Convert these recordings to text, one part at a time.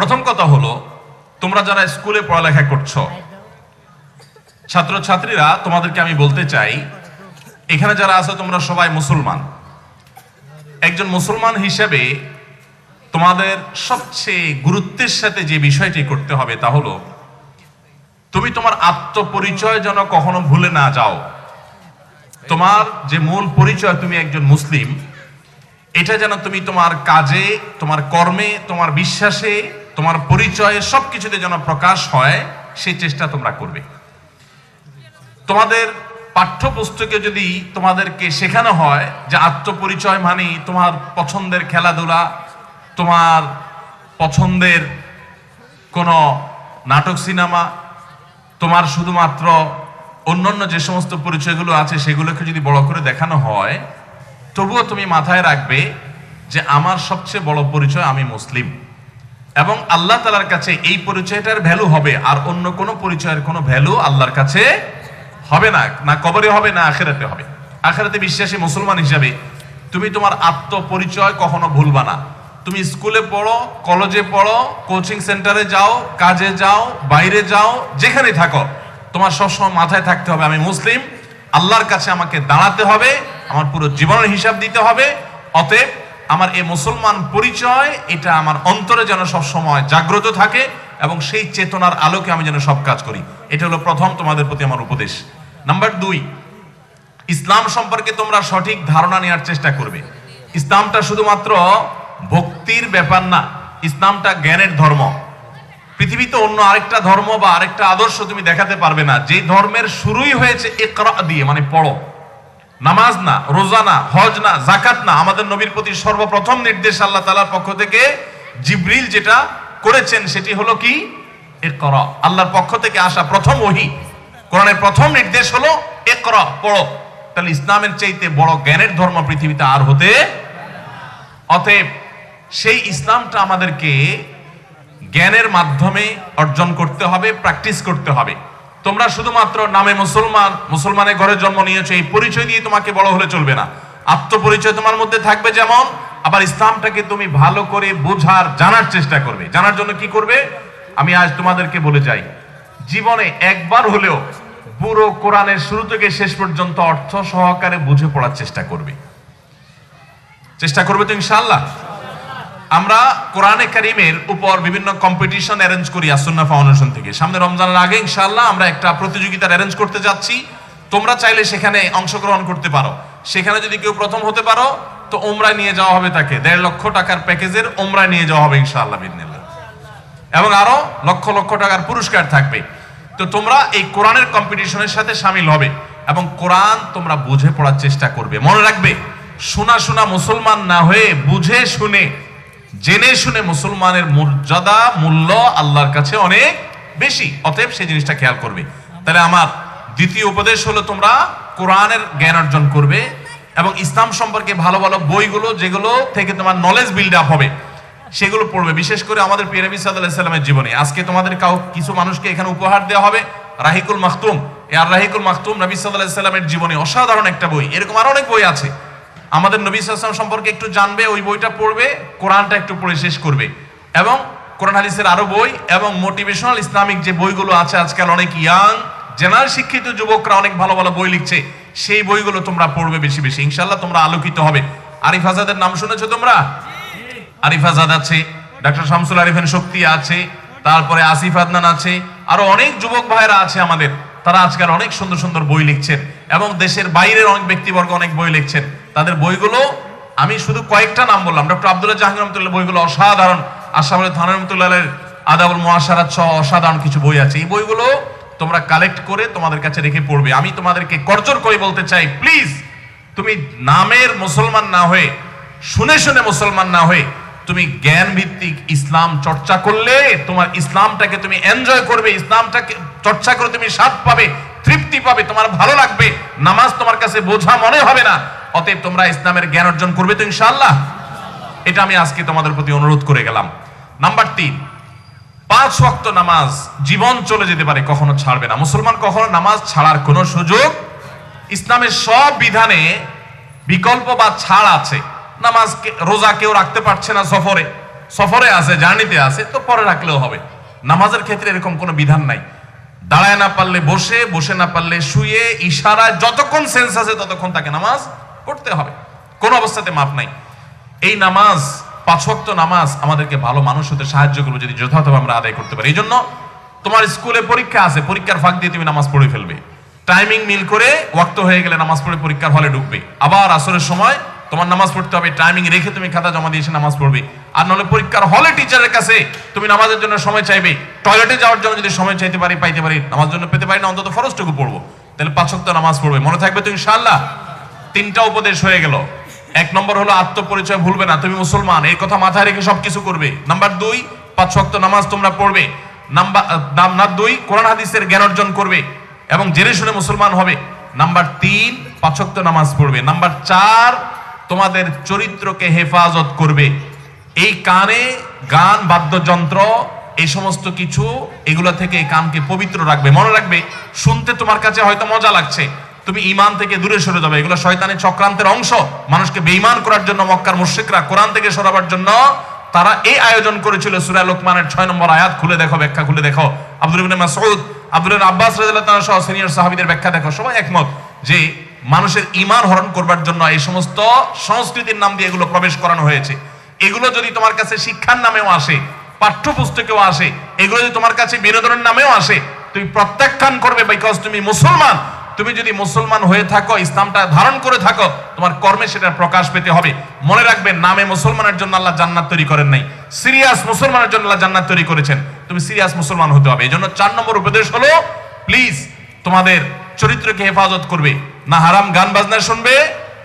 প্রথম কথা হলো তোমরা যারা স্কুলে পড়ালেখা করছ ছাত্রছাত্রীরা তোমাদেরকে আমি বলতে চাই এখানে যারা আছো তোমরা সবাই মুসলমান। একজন মুসলমান হিসেবে তোমাদের সবচেয়ে গুরুত্বের সাথে যে বিষয়টি করতে হবে তা হলো তুমি তোমার আত্মপরিচয় যেন কখনো ভুলে না যাও। তোমার যে মূল পরিচয় তুমি একজন মুসলিম এটা যেন তুমি তোমার কাজে তোমার কর্মে তোমার বিশ্বাসে তোমার পরিচয়ে সবকিছুতে যেন প্রকাশ হয়, সেই চেষ্টা তোমরা করবে। তোমাদের পাঠ্যপুস্তকে যদি তোমাদেরকে শেখানো হয় যে আত্মপরিচয় মানে তোমার পছন্দের খেলাধুলা, তোমার পছন্দের কোনো নাটক সিনেমা, তোমার শুধুমাত্র অন্যান্য যে সমস্ত পরিচয়গুলো আছে সেগুলোকে যদি বড় করে দেখানো হয়, তবুও তুমি মাথায় রাখবে যে আমার সবচেয়ে বড় পরিচয় আমি মুসলিম। এবং আল্লাহ তালার কাছে এই পরিচয়টার ভ্যালু হবে, আর অন্য কোনো পরিচয়ের কোনো ভ্যালু আল্লাহর কাছে হবে না না কবরে হবে, না আখেরাতে হবে। আখেরাতে বিশ্বাসী মুসলমান হিসাবে তুমি তোমার আত্মপরিচয় কখনো ভুলবা না। তুমি স্কুলে পড়ো কলেজে পড়ো কোচিং সেন্টারে যাও, কাজে যাও, বাইরে যাও যেখানে থাকো, তোমার সবসময় মাথায় থাকতে হবে, আমি মুসলিম, আল্লাহর কাছে আমাকে দাঁড়াতে হবে, আমার পুরো জীবনের হিসাব দিতে হবে, অতএব আমার এই মুসলমান পরিচয়, এটা আমার অন্তরে যেন সব সময় জাগ্রত থাকে এবং সেই চেতনার আলোকে আমি যেন সব কাজ করি। এটা হলো প্রথম তোমাদের প্রতি আমার উপদেশ। নাম্বার দুই, ইসলাম সম্পর্কে তোমরা সঠিক ধারণা নেওয়ার চেষ্টা করবে। ইসলামটা শুধুমাত্র ভক্তির ব্যাপার না, ইসলামটা জ্ঞানের ধর্ম। পৃথিবীতে অন্য আরেকটা ধর্ম বা আরেকটা আদর্শ তুমি দেখাতে পারবে না। যে ধর্মের শুরুই হয়েছে একরা দিয়ে মানে পড়ো। নামাজ না, রোজা না, হজ না জাকাত না, আমাদের নবীর প্রতি সর্বপ্রথম নির্দেশ আল্লাহ তালার পক্ষ থেকে জিব্রিল যেটা করেছেন সেটি হলো কি? একরা আল্লাহর পক্ষ থেকে আসা প্রথম ওহি। কোরআনের প্রথম নির্দেশ হলো একরা পড়ো। তাহলে ইসলামের চাইতে বড় জ্ঞানের ধর্ম পৃথিবীতে আর হতে অতএব সেই ইসলামটা আমাদেরকে জ্ঞানের মাধ্যমে অর্জন করতে হবে, প্র্যাকটিস করতে হবে। তোমরা শুধুমাত্র নামে মুসলমান, মুসলমানের ঘরে জন্ম নিয়েছো, এই পরিচয় দিয়ে তোমাকে বড় হলে চলবে না। আত্মপরিচয় তোমার মধ্যে থাকবে যেমন, আবার ইসলামটাকে তুমি ভালো করে বোঝার, জানার চেষ্টা করবে। জানার জন্য কি করবে? আমি আজ তোমাদেরকে বলে যাই, জীবনে একবার হলেও পুরো কোরআনের শুরু থেকে শেষ পর্যন্ত অর্থ সহকারে বুঝে পড়ার চেষ্টা করবে। চেষ্টা করবে তো ইনশাআল্লাহ? আমরা কোরআনে কারিমের উপর বিভিন্ন কম্পিটিশন অ্যারেঞ্জ করি আসন্না ফাউন্ডেশন থেকে। সামনে রমজানের আগে ইনশাল্লাহ আমরা একটা প্রতিযোগিতার অ্যারেঞ্জ করতে যাচ্ছি। তোমরা চাইলে সেখানে অংশগ্রহণ করতে পারো। সেখানে যদি কেউ প্রথম হতে পারো, তো ওমরা নিয়ে যাওয়া হবে তাকে। দেড় লক্ষ টাকার প্যাকেজের ওমরা নিয়ে যাওয়া হবে ইনশাআল্লাহ বিদিনিল্লাহ এবং আরও লক্ষ লক্ষ টাকার পুরস্কার থাকবে। তো তোমরা এই কোরআনের কম্পিটিশনের সাথে সামিল হবে এবং কোরআন তোমরা বুঝে পড়ার চেষ্টা করবে। মনে রাখবে, শোনা শোনা মুসলমান না হয়ে বুঝে শুনে জেনে শুনে মুসলমানের মর্যাদা, মূল্য আল্লাহর কাছে অনেক বেশি। অতএব সেই জিনিসটা খেয়াল করবে। তাহলে আমার দ্বিতীয় উপদেশ হলো তোমরা কোরআনের জ্ঞান অর্জন করবে এবং ইসলাম সম্পর্কে ভালো ভালো বইগুলো, যেগুলো থেকে তোমার নলেজ বিল্ড আপ হবে, সেগুলো পড়বে। বিশেষ করে আমাদের সাল্লাহ সাল্লামের জীবনে। আজকে তোমাদের কাউ, কিছু মানুষকে এখানে উপহার দেওয়া হবে, রাহিকুল মাখতুম। এ আর রাহিকুল মাখতুম নবী সাল্লামের জীবনে অসাধারণ একটা বই। এরকম আরও অনেক বই আছে। আমাদের নবী সাল্লাম সম্পর্কে একটু জানবে, ওই বইটা পড়বে, কোরআনটা একটু পড়ে শেষ করবে। এবং কোরআন হাদিসের আরও বই এবং মোটিভেশনাল ইসলামিক যে বইগুলো আছে আজকাল অনেক ইয়াং জেনারেল শিক্ষিত যুবকরা অনেক ভালো ভালো বই লিখছে, সেই বইগুলো তোমরা পড়বে বেশি বেশি। ইনশাল্লাহ তোমরা আলোকিত হবে। আরিফ আজাদের নাম শুনেছো তোমরা? আরিফ আজাদ আছে ডক্টর শামসুল আরিফেন শক্তি আছে, তারপরে আসিফ আদনান আছে, আরও অনেক যুবক ভাইরা আছে আমাদের। তারা আজকাল অনেক সুন্দর সুন্দর বই লিখছেন এবং দেশের বাইরের অনেক ব্যক্তিবর্গ অনেক বই লিখছেন। তাদের বইগুলো, আমি শুধু কয়েকটা নাম বললাম। ডক্টর আব্দুল্লাহ জাহাঙ্গীর রহমতুল্লাহ বইগুলো অসাধারণ। আশাফুল থানা রহমতুল্লাহ আদাবুল মহাসারাত সহ অসাধারণ কিছু বই আছে। এই বইগুলো তোমরা কালেক্ট করে তোমাদের কাছে রেখে পড়বে। আমি তোমাদেরকে করজোর করে বলতে চাই প্লিজ তুমি নামের মুসলমান না হয়ে, শুনে শুনে মুসলমান না হয়ে, তুমি জ্ঞান ভিত্তিক ইসলাম চর্চা করলে তোমার ইসলামটাকে তুমি এনজয় করবে, ইসলামটাকে চর্চা করে তুমি স্বাদ পাবে, তৃপ্তি পাবে, তোমার ভালো লাগবে, নামাজ তোমার কাছে বোঝা মনে হবে না। অতএব তোমরা ইসলামের জ্ঞান অর্জন করবে তো ইনশাআল্লাহ। এটা আমি আজকে তোমাদের প্রতি অনুরোধ করে গেলাম। নাম্বার তিন, পাঁচ ওয়াক্ত নামাজ জীবন চলে যেতে পারে, কখনো ছাড়বে না। মুসলমান কখনো নামাজ ছাড়ার কোনো সুযোগ ইসলামের সব বিধানে বিকল্প বা ছাড় আছে। নামাজ রোজা কেউ রাখতে পারছে না সফরে। সফরে আছে, জার্নিতে আছে, তো পরে রাখলেও হবে। নামাজের ক্ষেত্রে এরকম কোনো বিধান নাই। দাঁড়ায় না পারলে বসে বসে না পারলে শুয়ে, ইশারায়, যতক্ষণ সেন্স আছে ততক্ষণ তাকে নামাজ পড়তে হবে। কোনো অবস্থাতে মাপ নাই। এই নামাজ, পাঁচ ওয়াক্ত নামাজ আমাদেরকে ভালো মানুষ হতে সাহায্য করবে যদি যথাযথভাবে আমরা আদায় করতে পারি। এই জন্য তোমার স্কুলে পরীক্ষা আছে, পরীক্ষার ফাঁক দিয়ে তুমি নামাজ পড়ে ফেলবে। টাইমিং মিল করে ওয়াক্ত হয়ে গেলে নামাজ পড়ে পরীক্ষার হলে ঢুকবে। আবার আসরের সময় তোমার নামাজ পড়তে হবে, টাইমিং রেখে তুমি খাতা জমা দিয়ে এসে নামাজ পড়বে। আর নাহলে পরীক্ষার হলে টিচারের কাছে তুমি নামাজের জন্য সময় চাইবে। টয়লেটে যাওয়ার জন্য যদি সময় চাইতে পারি, পাইতে পারি নামাজ জন্য পেতে পারি না, অন্তত ফরজটুকু পড়ব। তাহলে পাঁচ ওয়াক্ত নামাজ পড়বে। মনে থাকবে তুমি ইনশাআল্লাহ তিনটা উপদেশ হয়ে গেল। এক নম্বর হলো আত্মপরিচয় ভুলবে না, তুমি মুসলমান, এই কথা মাথায় রেখে সবকিছু করবে। নাম্বার দুই, পাঁচ শক্ত নামাজ তোমরা পড়বে। নাম্বার দুই, কোরআন হাদিসের জ্ঞান অর্জন করবে এবং জেনে শুনে মুসলমান হবে। নাম্বার তিন, পাঁচ ওয়াক্ত নামাজ পড়বে। নাম্বার চার, তোমাদের চরিত্রকে হেফাজত করবে। এই কানে গান, বাদ্যযন্ত্র, এই সমস্ত কিছু এগুলো থেকে কানকে পবিত্র রাখবে। মনে রাখবে, শুনতে তোমার কাছে হয়তো মজা লাগছে তুমি ইমান থেকে দূরে সরে যাবে। এগুলো শয়তানের চক্রান্তের অংশ। মানুষকে বেঈমান করার জন্য মক্কার মুশরিকরা কোরআন থেকে সরাবার জন্য তারা এই আয়োজন করেছিল সূরা লোকমানের 6 নম্বর আয়াত। খুলে দেখো, ব্যাখ্যা খুলে দেখো। আব্দুল ইবনে মাসউদ, আব্দুল আব্বাস রাদিয়াল্লাহু সহ সিনিয়র সাহাবীদের ব্যাখ্যা দেখো। সবাই একমত যে মানুষের ইমান হরণ করবার জন্য এই সমস্ত সংস্কৃতির নাম দিয়ে এগুলো প্রবেশ করানো হয়েছে। এগুলো যদি তোমার কাছে শিক্ষার নামেও আসে, পাঠ্যপুস্তকেও আসে, এগুলো যদি তোমার কাছে বিনোদনের নামেও আসে, তুমি প্রত্যাখ্যান করবে বিকজ তুমি মুসলমান। তুমি যদি মুসলমান হয়ে থাকো, ইসলামটা ধারণ করে থাকো, তোমার কর্মে সেটা প্রকাশ পেতে হবে। মনে রাখবেন, নামে মুসলমানের জন্য আল্লাহ জান্নাত তৈরি করেন নাই। সিরিয়াস মুসলমানের জন্য আল্লাহ জান্নাত তৈরি করেছেন। তুমি সিরিয়াস মুসলমান হতে হবে। এই জন্য চার নম্বর উপদেশ হলো প্লিজ তোমাদের চরিত্রকে হেফাজত করবে। না হারাম গান বাজনা শুনবে,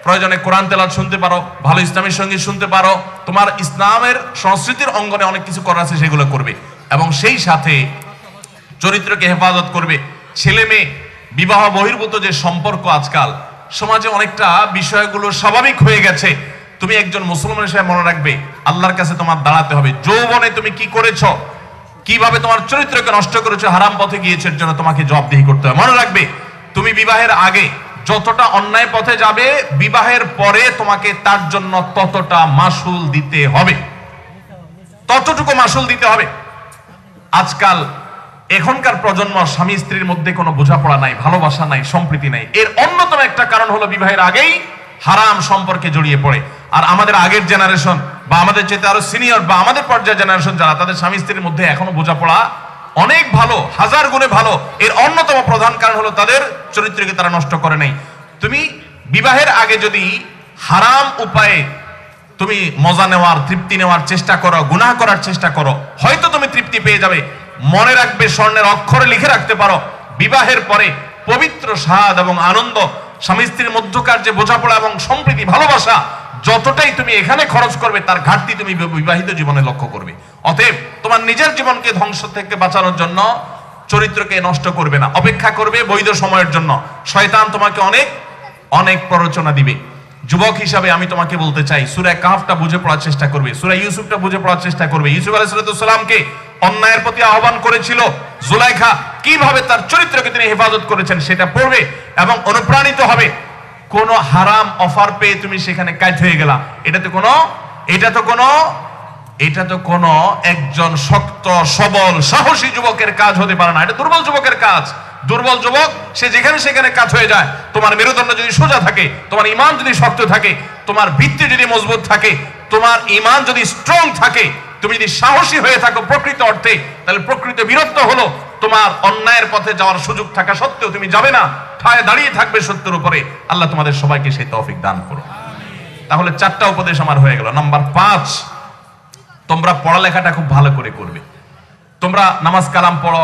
প্রয়োজনে কোরআন তেলাত শুনতে পারো, ভালো ইসলামের সংগীত শুনতে পারো। তোমার ইসলামের সংস্কৃতির অঙ্গনে অনেক কিছু করা আছে, সেগুলো করবে। এবং সেই সাথে চরিত্রকে হেফাজত করবে। ছেলে মেয়ে বিবাহ বহির্ভূত যে সম্পর্ক আজকাল, সমাজে অনেকটা বিষয়গুলো স্বাভাবিক হয়ে গেছে। তুমি একজন মুসলমান হিসেবে মনে রাখবে, আল্লাহর কাছে তোমার দাঁড়াতে হবে। যৌবনে তুমি কি করেছ? কীভাবে তোমার চরিত্রকে নষ্ট করেছ? হারাম পথে গিয়েছে জন্য তোমাকে জবাবদিহি করতে হবে। মনে রাখবে, তুমি বিবাহের আগে যতটা অন্যায় পথে যাবে, বিবাহের পরে তোমাকে তার জন্য ততটা মাসুল দিতে হবে। ততটুকু মাসুল দিতে হবে। আজকাল এখনকার প্রজন্ম স্বামী স্ত্রীর মধ্যে কোনো বোঝাপড়া নাই, ভালোবাসা নাই, সম্প্রীতি নাই। এর অন্যতম একটা কারণ হলো বিবাহের আগেই হারাম সম্পর্কে জড়িয়ে পড়ে। আর আমাদের আগের জেনারেশন বা আমাদের চেয়ে আরও সিনিয়র বা আমাদের পর্যায়ের জেনারেশন যারা, তাদের স্বামী স্ত্রীর মধ্যে এখনও বোঝাপড়া অনেক ভালো, হাজার গুণে ভালো। এর অন্যতম প্রধান কারণ হলো তাদের চরিত্রকে তারা নষ্ট করে নাই। তুমি বিবাহের আগে যদি হারাম উপায়ে তুমি মজা নেওয়ার, তৃপ্তি নেওয়ার চেষ্টা করো, গুনাহ করার চেষ্টা করো, হয়তো তুমি তৃপ্তি পেয়ে যাবে। মনে রাখবে, স্বর্ণের অক্ষরে লিখে রাখতে পারো। বিবাহের পরে পবিত্র স্বাদ এবং আনন্দ, স্বামী স্ত্রীর মধ্যকার যে বোঝাপড়া এবং সম্প্রীতি, ভালোবাসা, যতটাই তুমি এখানে খরচ করবে, তার ঘাটতি তুমি বিবাহিত জীবনে লক্ষ্য করবে। অতএব, তোমার নিজের জীবনকে ধ্বংস থেকে বাঁচানোর জন্য চরিত্রকে নষ্ট করবে না, অপেক্ষা করবে বৈধ সময়ের জন্য। শয়তান তোমাকে অনেক অনেক প্ররোচনা দিবে। যুবক হিসাবে আমি তোমাকে বলতে চাই, সুরা কাহাফটা বুঝে পড়ার চেষ্টা করবে, সুরা ইউসুফটা বুঝে পড়ার চেষ্টা করবে। ইউসুফ আলাইসালামকে অন্যায়ের প্রতি আহ্বান করেছিল। জুলাইখা কীভাবে তার চরিত্রকে তিনি হেফাজত করেছেন সেটা পড়বে এবং অনুপ্রাণিত হবে। কোন হারাম অফার পেয়ে তুমি সেখানে কাজ হয়ে গেলা। এটা তো কোনো, এটা তো কোনো, এটা তো কোনো একজন শক্ত, সবল, সাহসী যুবকের কাজ হতে পারে না। এটা দুর্বল যুবকের কাজ। দুর্বল যুবক, সে যেখানে সেখানে কাজ হয়ে যায়। তোমার মেরুদণ্ড যদি সোজা থাকে, তোমার ইমান যদি শক্ত থাকে, তোমার ভিত্তি যদি মজবুত থাকে, তোমার ইমান যদি স্ট্রং থাকে, তুমি যদি সাহসী হয়ে থাকো প্রকৃত অর্থে, তাহলে প্রকৃত বীরত্ব হলো তোমার অন্যায়ের পথে যাওয়ার সুযোগ থাকা সত্ত্বেও তুমি যাবে না। ঠায় দাঁড়িয়ে থাকবে সত্যের উপরে। আল্লাহ তোমাদের সবাইকে সেই তৌফিক দান করো তাহলে চারটা উপদেশ আমার হয়ে গেল। নাম্বার পাঁচ, তোমরা পড়ালেখাটা খুব ভালো করে করবে। তোমরা নামাজ কালাম পড়ো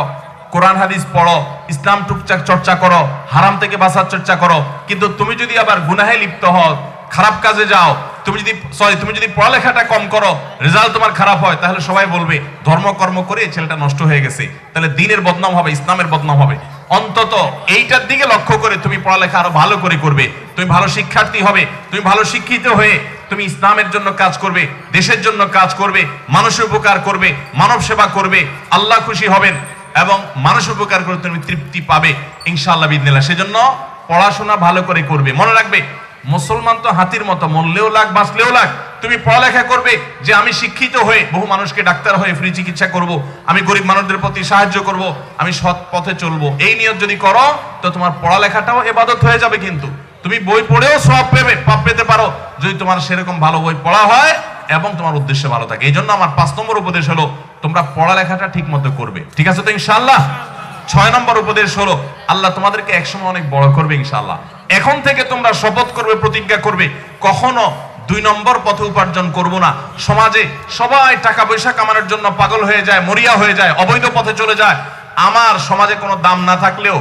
কোরআন হাদিস পড়ো, ইসলাম টুকচাক চর্চা করো, হারাম থেকে বাঁচার চর্চা করো। কিন্তু তুমি যদি আবার গুনাহে লিপ্ত হও, খারাপ কাজে যাও, তুমি যদি সরি তুমি যদি পড়ালেখাটা কম করো, রেজাল্ট তোমার খারাপ হয়, তাহলে সবাই বলবে ধর্মকর্ম করে ছেলেটা নষ্ট হয়ে গেছে। তাহলে দিনের বদনাম হবে, ইসলামের বদনাম হবে। অন্তত এইটার দিকে লক্ষ্য করে তুমি পড়ালেখা আরও ভালো করে করবে। তুমি ভালো শিক্ষার্থী হবে, তুমি ভালো শিক্ষিত হয়ে তুমি ইসলামের জন্য কাজ করবে, দেশের জন্য কাজ করবে, মানুষের উপকার করবে মানব সেবা করবে, আল্লাহ খুশি হবেন। এবং মানুষ উপকার করে তুমি তৃপ্তি পাবে, ইনশাআল্লাহ বিদিনিল্লাহ সেজন্য পড়াশোনা ভালো করে করবে। মনে রাখবে, মুসলমান তো হাতির মতো, মরলেও লাগ, বাঁচলেও লাগ। তুমি পড়ালেখা করবে যে আমি শিক্ষিত হয়ে বহু মানুষকে ডাক্তার হয়ে ফ্রি চিকিৎসা করব, আমি গরিব মানুষদের প্রতি সাহায্য করব, আমি সৎ পথে চলবো। এই নিয়ত যদি করো, তো তোমার পড়ালেখাটাও এবাদত হয়ে যাবে কিন্তু। তুমি বই পড়েও সব পেবে, পাপ পেতে পারো। যদি তোমার সেরকম ভালো বই পড়া হয়, এবং তোমার উদ্দেশ্য ভালো থাকে। এই জন্য আমার পাঁচ নম্বর উপদেশ হলো তোমরা পড়ালেখাটা ঠিক মতো করবে। ঠিক আছে তো ইনশাল্লাহ ছয় নম্বর উপদেশ হলো, আল্লাহ তোমাদেরকে একসময় অনেক বড় করবে ইনশাল্লাহ এখন থেকে তোমরা শপথ করবে, প্রতিজ্ঞা করবে, কখনো দুই নম্বর পথে উপার্জন করব না। সমাজে সবাই টাকা পয়সা কামানোর জন্য পাগল হয়ে যায়, মরিয়া হয়ে যায়, অবৈধ পথে চলে যায়। আমার সমাজে কোনো দাম না থাকলেও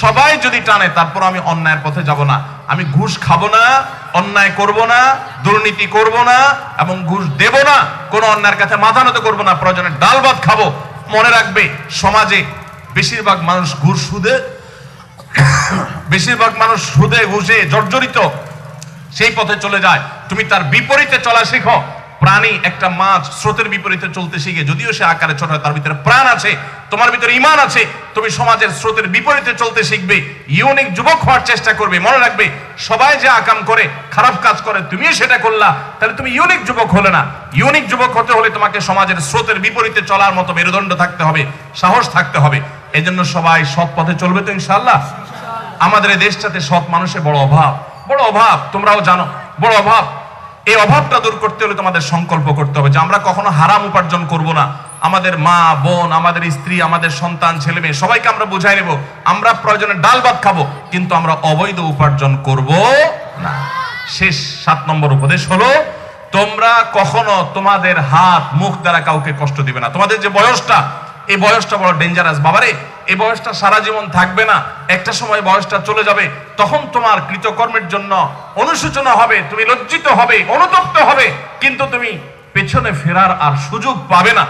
সবাই যদি টানে, তারপর আমি অন্যায়ের পথে যাব না। আমি ঘুষ খাব না, অন্যায় করব না, দুর্নীতি করব না, এবং ঘুষ দেব না, কোনো অন্যায়ের কাছে মাথা নত করব না, প্রয়োজনে ডাল ভাত খাব। মনে রাখবে, সমাজে বেশিরভাগ মানুষ ঘুষ সুদে, বেশিরভাগ মানুষ সুদে, ঘুষে জর্জরিত। সেই পথে চলে যায়। তুমি তার বিপরীতে চলা শেখো। প্রাণী একটা মাছ স্রোতের বিপরীতে চলতে শিখে, যদিও সে আকারে ছোট তার ভিতরে প্রাণ আছে, তোমার ভিতরে ইমান আছে, তুমি সমাজের স্রোতের বিপরীতে চলতে শিখবে, ইউনিক যুবক হওয়ার চেষ্টা করবে, মনে রাখবে, সবাই যে আকাম করে, খারাপ কাজ করে, তুমিও সেটা করলা, তাহলে তুমি ইউনিক যুবক হলে না। ইউনিক যুবক হতে হলে তোমাকে সমাজের স্রোতের বিপরীতে চলার মতো মেরুদণ্ড থাকতে হবে, সাহস থাকতে হবে এই জন্য সবাই সৎ পথে চলবে তো ইনশাল্লাহ আমাদের এই দেশটাতে সৎ মানুষের বড় অভাব বড় অভাব, তোমরাও জানো, বড় অভাব। এই অভাবটা দূর করতে হলে তোমাদের সংকল্প করতে হবে যে আমরা কখনো হারাম উপার্জন করব না। আমাদের মা, বোন, আমাদের স্ত্রী, আমাদের সন্তান, ছেলে মেয়ে, সবাইকে আমরা বুঝাই নেব। আমরা প্রয়োজনে ডাল ভাত খাব, কিন্তু আমরা অবৈধ উপার্জন করব না। শেষ সাত নম্বর উপদেশ হলো, তোমরা কখনো তোমাদের হাত, মুখ দ্বারা কাউকে কষ্ট দিবে না। তোমাদের যে বয়সটা এই বয়সটা বড় ডেঞ্জারাস বাবারে, এই বয়সটা সারা জীবন থাকবে না। একটা সময় বয়সটা চলে যাবে, তখন তোমার কৃতকর্মের জন্য অনুশোচনা হবে, তুমি লজ্জিত হবে, অনুতপ্ত হবে, কিন্তু তুমি পেছনে ফেরার আর সুযোগ পাবে না।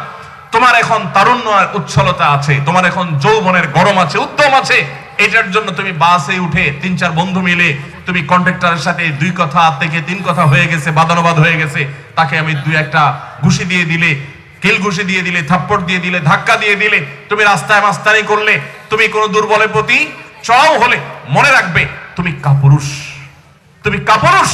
তোমার এখন তারুণ্য আর উচ্ছলতা আছে, তোমার এখন যৌবনের গরম আছে, উদ্যম আছে। এটার জন্য তুমি বাসে উঠে তিন চার বন্ধু মিলে তুমি কন্ট্রাক্টরের সাথে দুই কথা থেকে তিন কথা হয়ে গেছে, বাদানুবাদ হয়ে গেছে। তাকে আমি দুই একটা ঘুষি দিয়ে দিলে কিল ঘুষি দিয়ে দিলে, থাপ্পড় দিয়ে দিলে, ধাক্কা দিয়ে দিলে, তুমি রাস্তায় মাস্তানি করলে, তুমি কোনো দুর্বলের প্রতি চড়াও হলে মনে রাখবে তুমি কাপুরুষ। তুমি কাপুরুষ।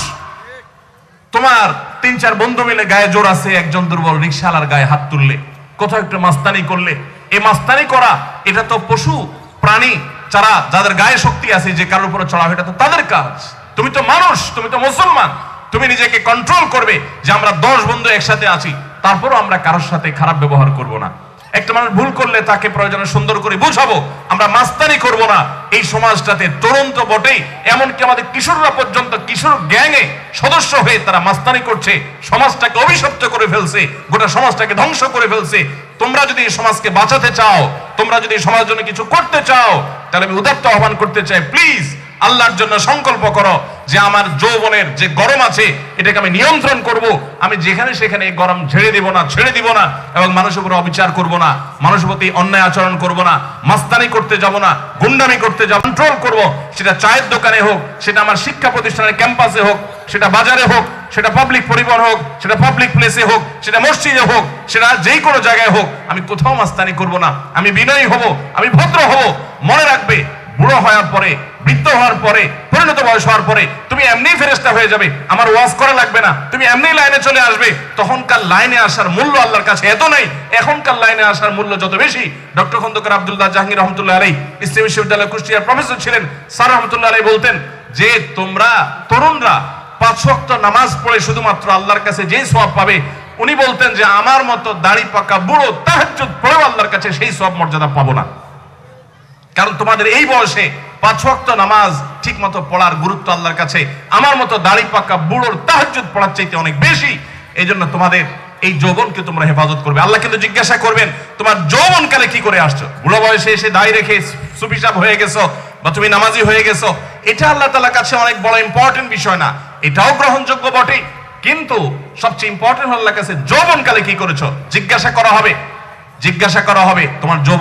তোমার তিন চার বন্ধু মিলে গায়ে জোর আছে, একজন দুর্বল রিক্সালার গায়ে হাত তুললে, কোথাও একটু মাস্তানি করলে। এই মাস্তানি করা, এটা তো পশু, প্রাণী, যারা, যাদের গায়ে শক্তি আছে, যে কারোর উপরে চড়া এটা তো তাদের কাজ। তুমি তো মানুষ, তুমি তো মুসলমান। তুমি নিজেকে কন্ট্রোল করবে যে আমরা দশ বন্ধু একসাথে আছি। তারপরও আমরা কারোর সাথে খারাপ ব্যবহার করব না। একটা মানুষ ভুল করলে তাকে প্রয়োজনে সুন্দর করে বুঝাবো, আমরা মাস্তানি করব না। এই সমাজটাতে তরুণ তো বটেই, এমনকি আমাদের কিশোররা পর্যন্ত, কিশোর গ্যাংয়ে সদস্য হয়ে তারা মাস্তানি করছে, সমাজটাকে অভিশপ্ত করে ফেলছে, গোটা সমাজটাকে ধ্বংস করে ফেলছে। তোমরা যদি এই সমাজকে বাঁচাতে চাও, তোমরা যদি সমাজের জন্য কিছু করতে চাও, তাহলে আমি উদাত্ত আহ্বান করতে চাই প্লিজ আল্লাহর জন্য সংকল্প করো যে আমার যৌবনের যে গরম আছে, এটাকে আমি নিয়ন্ত্রণ করব। আমি যেখানে সেখানে গরম ছেড়ে দিব না, ছেড়ে দিব না এবং মানুষের উপর অবিচার করব না, মানুষের প্রতি অন্যায় আচরণ করব না, মাস্তানি করতে যাব না, গুন্ডামি করতে যাব কন্ট্রোল করব। সেটা চায়ের দোকানে হোক, সেটা আমার শিক্ষা প্রতিষ্ঠানের ক্যাম্পাসে হোক, সেটা বাজারে হোক, সেটা পাবলিক পরিবহন হোক, সেটা পাবলিক প্লেসে হোক, সেটা মসজিদে হোক, সেটা যেই কোনো জায়গায় হোক, আমি কোথাও মাস্তানি করব না। আমি বিনয়ী হব, আমি ভদ্র হব। মনে রাখবে, বুড়ো হওয়ার পরে বৃদ্ধ হওয়ার পরে, পরিণত বয়স হওয়ার পরে, তুমি এমনি ফেরেস্তা হয়ে যাবে, আমার ওয়াজ করা লাগবে না, তুমি এমনি লাইনে চলে আসবে। তখনকার লাইনে আসার মূল্য আল্লাহর কাছে এত নেই, এখনকার লাইনে আসার মূল্য যত বেশি। ডক্টর খন্দকার আব্দুল্লাহ জাহাঙ্গীর রহমতুল্লাহ আলাই ইসলাম বিশ্ববিদ্যালয় কুষ্টিয়ার প্রফেসর ছিলেন, স্যার রহমতুল্লাহ আলাই বলতেন, যে তোমরা তরুণরা পাঁচ ওয়াক্ত নামাজ পড়ে শুধুমাত্র আল্লাহর কাছে যেই সব পাবে, উনি বলতেন যে, আমার মতো দাড়ি পাকা বুড়ো তাহাজ্জুদ পড়েও আল্লাহর কাছে সেই সব মর্যাদা পাবো না। কারণ তোমাদের এই বয়সে পাঁচ ওয়াক্ত নামাজ ঠিক মতো পড়ার গুরুত্ব আল্লাহর কাছে, আমার মতো দাড়ি পাকা বুড়োর তাহাজ্জুদ পড়ার চাইতে অনেক বেশি। এই জন্য তোমাদের এই যৌবনকে তোমরা হেফাজত করবে। আল্লাহ কিন্তু জিজ্ঞাসা করবেন, তোমার যৌবনকালে কি করে আসছো? বুড়ো বয়সে এসে দায় রেখে সুপিসাব হয়ে গেছো বা তুমি নামাজি হয়ে গেছো? এটা আল্লাহ তালার কাছে অনেক বড় ইম্পর্টেন্ট বিষয় না। এটাও গ্রহণযোগ্য বটে। কিন্তু সবচেয়ে ইম্পর্টেন্ট আল্লাহর কাছে, যৌবনকালে কি করেছ? জিজ্ঞাসা করা হবে। জিজ্ঞাসা করা হবে, তোমার যৌবন